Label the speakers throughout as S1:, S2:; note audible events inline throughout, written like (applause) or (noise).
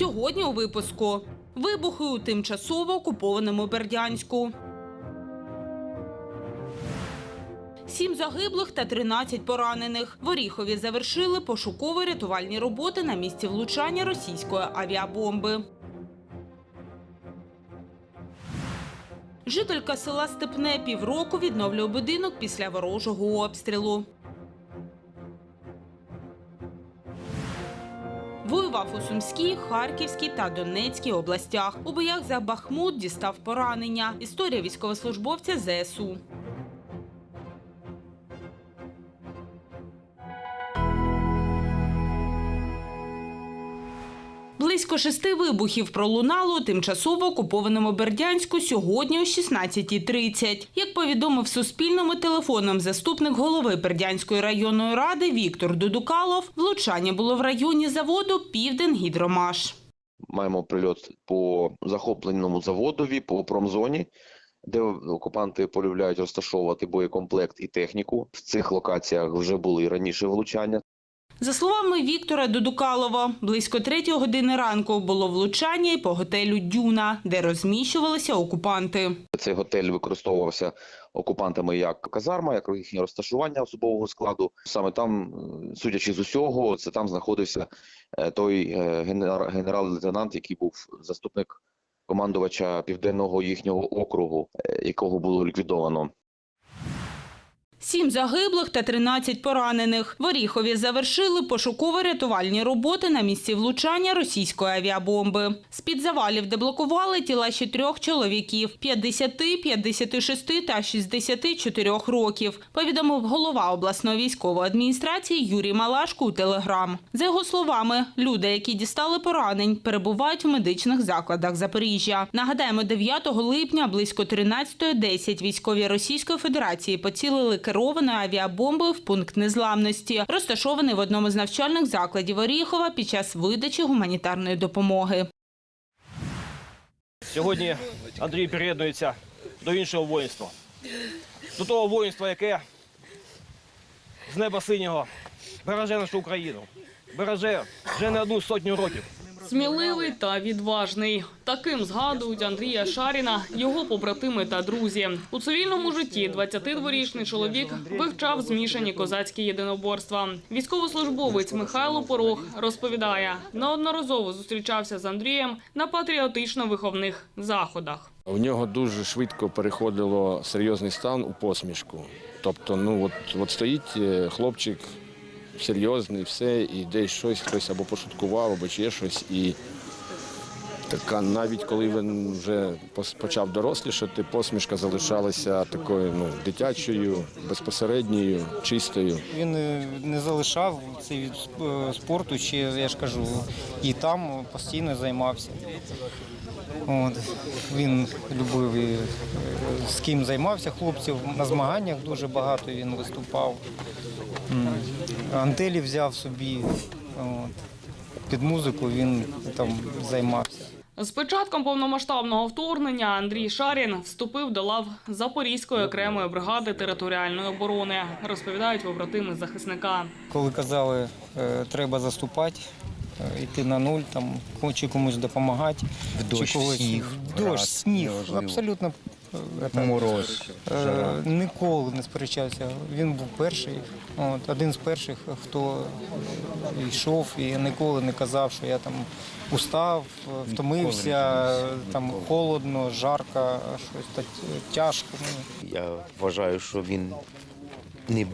S1: Сьогодні у випуску вибухи у тимчасово окупованому Бердянську. Сім загиблих та 13 поранених. В Оріхові завершили пошуково-рятувальні роботи на місці влучання російської авіабомби. Жителька села Степне півроку відновлює будинок після ворожого обстрілу. Воював у Сумській, Харківській та Донецькій областях. У боях за Бахмут дістав поранення. Історія військовослужбовця ЗСУ. Близько шести вибухів пролунало тимчасово окупованому Бердянську сьогодні о 16.30. Як повідомив Суспільному телефоном заступник голови Бердянської районної ради Віктор Дудукалов, влучання було в районі заводу Півден Гідромаш.
S2: Маємо прильот по захопленому заводові, по промзоні, де окупанти полюбляють розташовувати боєкомплект і техніку. В цих локаціях вже були раніше влучання.
S1: За словами Віктора Дудукалова, близько третьої години ранку було влучання і по готелю Дюна, де розміщувалися окупанти.
S2: Цей готель використовувався окупантами як казарма, як їхнє розташування особового складу. Саме там, е, судячи з усього, це там знаходився е, той е, генера- генерал-лейтенант, який був заступник командувача південного їхнього округу, якого було ліквідовано.
S1: Сім загиблих та 13 поранених. В Оріхові завершили пошуково-рятувальні роботи на місці влучання російської авіабомби. З-під завалів деблокували тіла ще трьох чоловіків – 50, 56 та 64 років, повідомив голова обласної військової адміністрації Юрій Малашко у Телеграм. За його словами, люди, які дістали поранень, перебувають в медичних закладах Запоріжжя. Нагадаємо, 9 липня близько 13.10 військові Російської Федерації поцілили керованою авіабомбою в пункт незламності, розташований в одному з навчальних закладів Оріхова під час видачі гуманітарної допомоги.
S3: Сьогодні Андрій приєднується до іншого воїнства. До того воїнства, яке з неба синього береже нашу Україну. Береже вже не одну сотню років.
S4: Сміливий та відважний. Таким згадують Андрія Шаріна, його побратими та друзі. У цивільному житті 22-річний чоловік вивчав змішані козацькі єдиноборства. Військовослужбовець Михайло Порох розповідає, неодноразово зустрічався з Андрієм на патріотично-виховних заходах.
S5: У нього дуже швидко переходило серйозний стан у посмішку. Тобто, ну от, от стоїть е, хлопчик серйозний, все, і десь щось хтось або пошуткував, або ще щось. І така, навіть коли він вже почав дорослішати, посмішка залишалася такою ну, дитячою, безпосередньою, чистою.
S6: Він е, не залишав цей від е, спорту, чи я ж кажу, і там постійно займався. От. Він любив і, е, з ким займався хлопців. На змаганнях дуже багато він виступав. Антелі взяв собі. От. Під музику він там займався.
S4: З початком повномасштабного вторгнення Андрій Шарін вступив до лав Запорізької окремої бригади територіальної оборони, розповідають побратими захисника.
S6: Коли казали, е, треба заступати, йти на нуль, там, чи комусь допомагати.
S7: В дощ,
S6: чи когось,
S7: сніг,
S6: дощ,
S7: град,
S6: сніг,
S7: неважливо.
S6: абсолютно. е, це,
S7: Мороз,
S6: е,
S7: жара.
S6: Ніколи не сперечався. Він був перший, от, один з перших, хто е, йшов і ніколи не казав, що я там устав, е, втомився, е, там холодно, жарко, щось так е, тяжко.
S7: Я вважаю, що він не,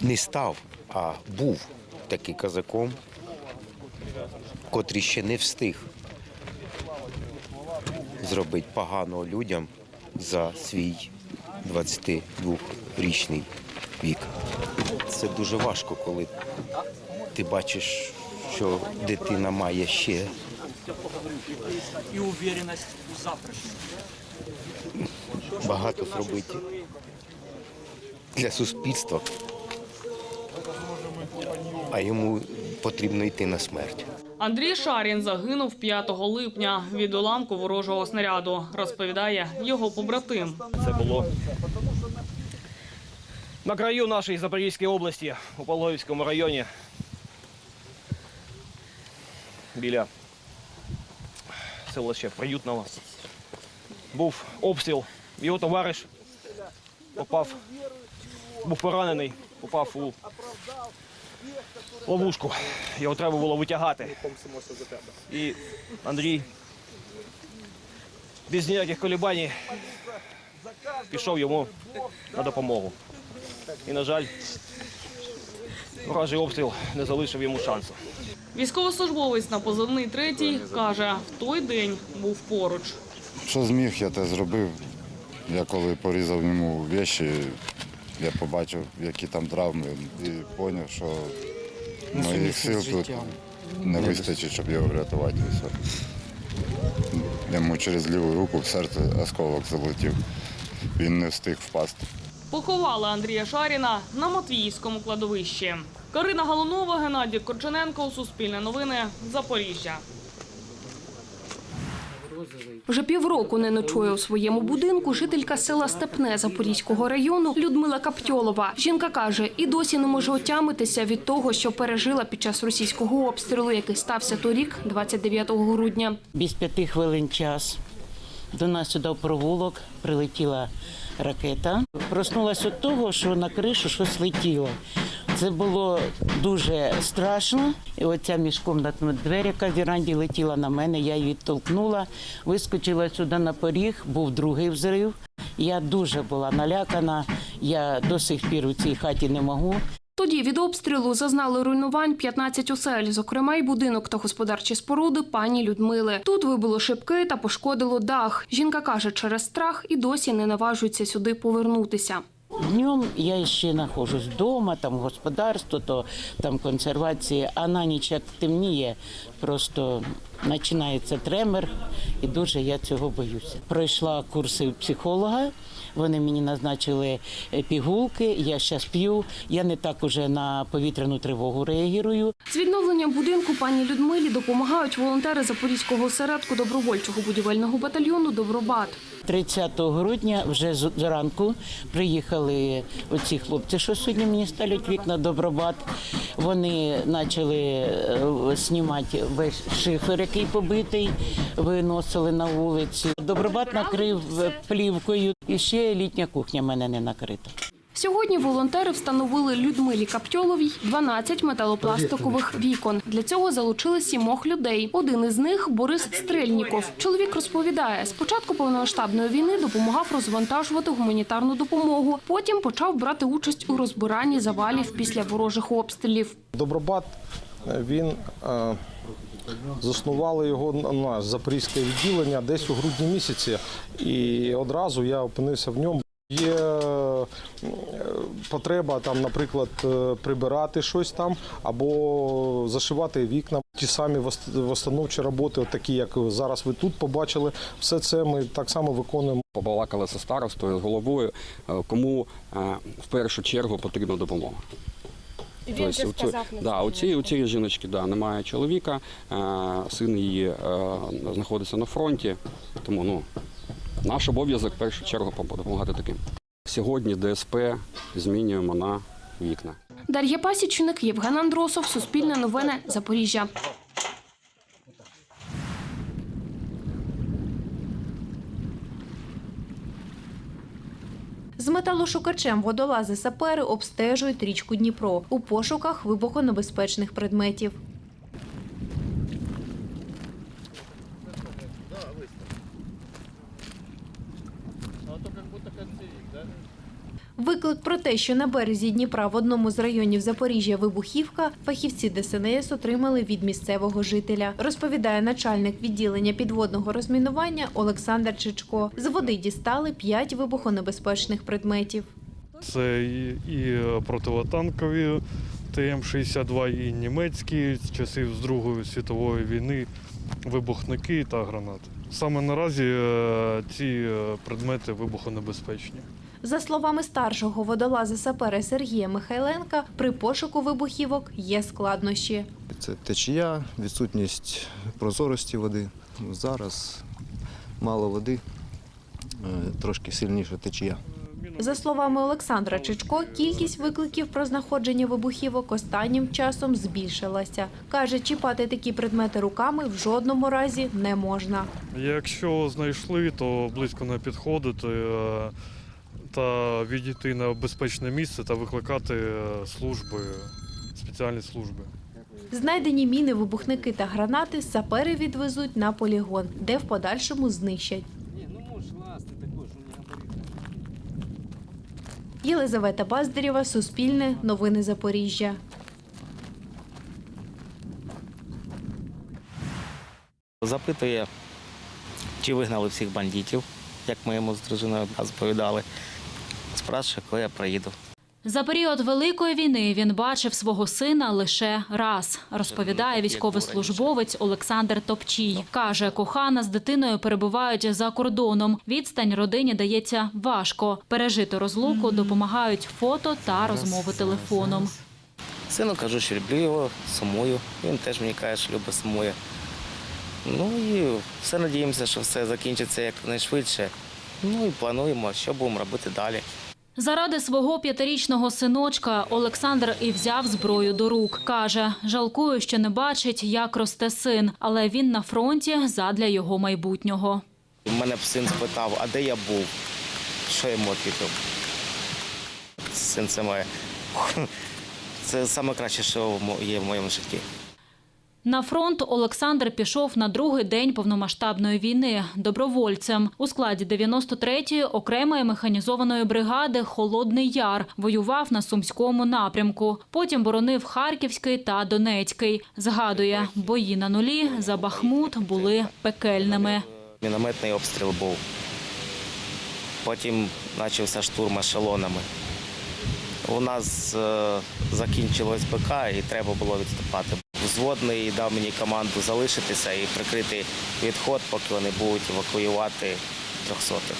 S7: не став, а був таки казаком, котрий ще не встиг зробити погано людям за свій 22-річний вік. Це дуже важко, коли ти бачиш, що дитина має ще багато зробити для суспільства, а йому потрібно йти на смерть.
S4: Андрій Шарін загинув 5 липня від уламку ворожого снаряду, розповідає його побратим.
S3: Це було на краю нашої Запорізької області у Пологівському районі. Біля селища Приютного. Був обстріл. Його товариш попав, був поранений, попав у ловушку. Його треба було витягати. І Андрій без ніяких колебань пішов йому на допомогу. І, на жаль, ворожий обстріл не залишив йому шансу.
S4: Військовослужбовець на позивний третій каже, в той день був поруч.
S8: Що зміг, я те зробив. Я коли порізав йому віші, я побачив, які там травми, і зрозумів, що моїх сил тут не вистачить, щоб його врятувати. Все. Йому через ліву руку в серце осколок залетів. Він не встиг впасти.
S4: Поховали Андрія Шаріна на Матвіївському кладовищі. Карина Галунова, Геннадій Корчененко, Суспільне новини, Запоріжжя.
S9: Вже півроку не ночує у своєму будинку жителька села Степне Запорізького району Людмила Каптьолова. Жінка каже, і досі не може отямитися від того, що пережила під час російського обстрілу, який стався торік, 29 грудня.
S10: Без п'яти хвилин час до нас сюди в провулок прилетіла ракета. Проснулася від того, що на кришу щось летіло. Це було дуже страшно. І оця міжкомнатна двері, яка в віранді летіла на мене, я її відтолкнула, вискочила сюди на поріг, був другий взрив. Я дуже була налякана. Я до сих пір у цій хаті не можу.
S9: Тоді від обстрілу зазнали руйнувань 15 осель, зокрема й будинок та господарчі споруди пані Людмили. Тут вибило шибки та пошкодило дах. Жінка каже, через страх і досі не наважується сюди повернутися.
S10: Днем я ще нахожусь вдома, там господарство, то там консервація, а на ніч як темніє, просто починається тремор, і дуже я цього боюся. Пройшла курси психолога. Вони мені назначили е, пігулки, я зараз п'ю. Я не так уже на повітряну тривогу реагую.
S9: З відновленням будинку пані Людмилі допомагають волонтери Запорізького осередку добровольчого будівельного батальйону Добробат.
S10: 30 грудня вже зранку приїхали оці хлопці, що сьогодні мені ставлять вікна Добробат. Вони почали е, знімати весь шифер, який побитий, виносили на вулиці. Добробат накрив е, плівкою. І ще літня кухня в мене не накрита.
S9: Сьогодні волонтери встановили Людмилі Каптьоловій 12 металопластикових вікон. Для цього залучили сімох людей. Один із них Борис Стрельніков. Чоловік розповідає, з початку повномасштабної війни допомагав розвантажувати гуманітарну допомогу. Потім почав брати участь у розбиранні завалів після ворожих обстрілів.
S11: Добробат е, він е, заснували його на запорізьке відділення десь у грудні місяці, і одразу я опинився в ньому. Є е, потреба там, наприклад, е, прибирати щось там або зашивати вікна. Ті самі вос- восстановчі роботи, такі як зараз ви тут побачили, все це ми так само виконуємо.
S12: побалакали зі старостою, з головою, е, кому в першу чергу потрібна допомога. Він тобто, у ці- да, у цієї у цієї жіночки да, немає чоловіка, е, син її е, знаходиться на фронті, тому ну, наш обов'язок в першу чергу допомагати таким. Сьогодні ДСП змінюємо на вікна.
S9: Дар'я Пасічник, Євген Андросов, Суспільне новини, Запоріжжя.
S13: Металошукачем водолази сапери обстежують річку Дніпро у пошуках вибухонебезпечних предметів. Виклик про те, що на березі Дніпра в одному з районів Запоріжжя вибухівка, фахівці ДСНС отримали від місцевого жителя. Розповідає начальник відділення підводного розмінування Олександр Чичко. З води дістали п'ять вибухонебезпечних предметів.
S14: Це і, противотанкові ТМ-62, і німецькі з часів з Другої світової війни вибухники та гранати. Саме наразі е, ці е, предмети вибухонебезпечні.
S13: За словами старшого водолаза сапера Сергія Михайленка, при пошуку вибухівок є складнощі.
S15: Це течія, відсутність прозорості води. Зараз мало води, е, трошки сильніша течія.
S13: За словами Олександра Чичко, кількість викликів про знаходження вибухівок останнім часом збільшилася. Каже, чіпати такі предмети руками в жодному разі не можна.
S14: Якщо знайшли, то близько не підходити е, та відійти на безпечне місце та викликати е, служби, спеціальні служби.
S13: Знайдені міни, вибухники та гранати сапери відвезуть на полігон, де в подальшому знищать. Єлизавета Баздарєва, Суспільне, Новини Запоріжжя.
S16: Запитує, чи вигнали всіх бандитів, як ми йому з дружиною розповідали. Спрашує, коли я приїду.
S17: За період Великої війни він бачив свого сина лише раз, розповідає військовослужбовець Олександр Топчій. Каже, кохана з дитиною перебувають за кордоном. Відстань родині дається важко. Пережити розлуку допомагають фото та розмови телефоном.
S16: Сину кажу, що люблю його, сумую. Він теж мені каже, що любить сумує. Ну і все надіємося, що все закінчиться якнайшвидше. Ну і плануємо, що будемо робити далі.
S17: Заради свого п'ятирічного синочка Олександр і взяв зброю до рук. Каже, жалкую, що не бачить, як росте син, але він на фронті задля його майбутнього.
S16: У мене б син спитав, а де я був? Що йому відповів? Син це моє. (laughs) Це найкраще, що є в моєму житті.
S17: На фронт Олександр пішов на другий день повномасштабної війни добровольцем у складі 93-ї окремої механізованої бригади Холодний Яр воював на сумському напрямку. Потім боронив Харківський та Донецький. Згадує, бої на нулі за Бахмут були пекельними.
S16: Мінометний обстріл був. Потім почався штурм ешелонами. У нас е, закінчилось БК і треба було відступати. Взводний дав мені команду залишитися і прикрити відход, поки вони будуть евакуювати трьохсотих.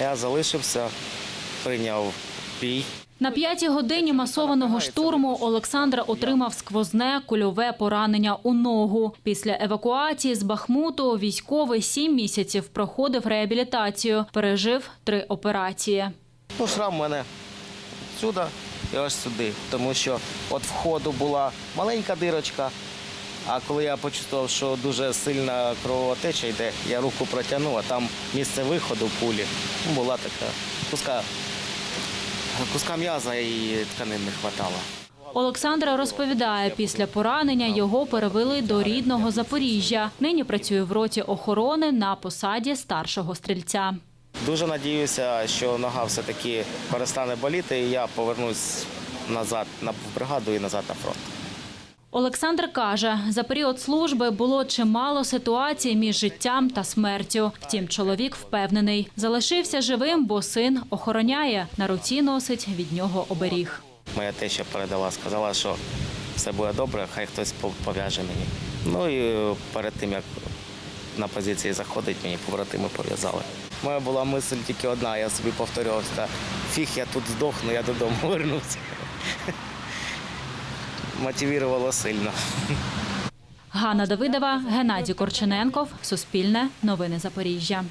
S16: Я залишився, прийняв бій.
S17: На п'ятій годині масованого штурму Олександр отримав сквозне кульове поранення у ногу. Після евакуації з Бахмуту військовий сім місяців проходив реабілітацію, пережив три операції.
S16: Ну, шрам у мене сюди і ось сюди, тому що от входу була маленька дирочка, а коли я почувствував, що дуже сильна кровотеча йде, я руку протягнув, а там місце виходу пулі була така куска, куска м'яза і тканин не вистачало.
S17: Олександр розповідає, після поранення його перевели до рідного Запоріжжя. Нині працює в роті охорони на посаді старшого стрільця.
S16: Дуже надіюся, що нога все-таки перестане боліти, і я повернусь назад на бригаду і назад на фронт.
S17: Олександр каже, за період служби було чимало ситуацій між життям та смертю. Втім, чоловік впевнений, залишився живим, бо син охороняє. На руці носить від нього оберіг.
S16: Моя теща передала, сказала, що все буде добре, хай хтось пов'яже мені. Ну і е, перед тим, як на позиції заходить, мені побратими пов'язали. Моя була мисль тільки одна, я собі повторювався, фіг, я тут здохну, я додому (laughs) вернуся. Мотивувало сильно.
S17: Ганна Давидова, Геннадій Корчененков, Суспільне, Новини Запоріжжя.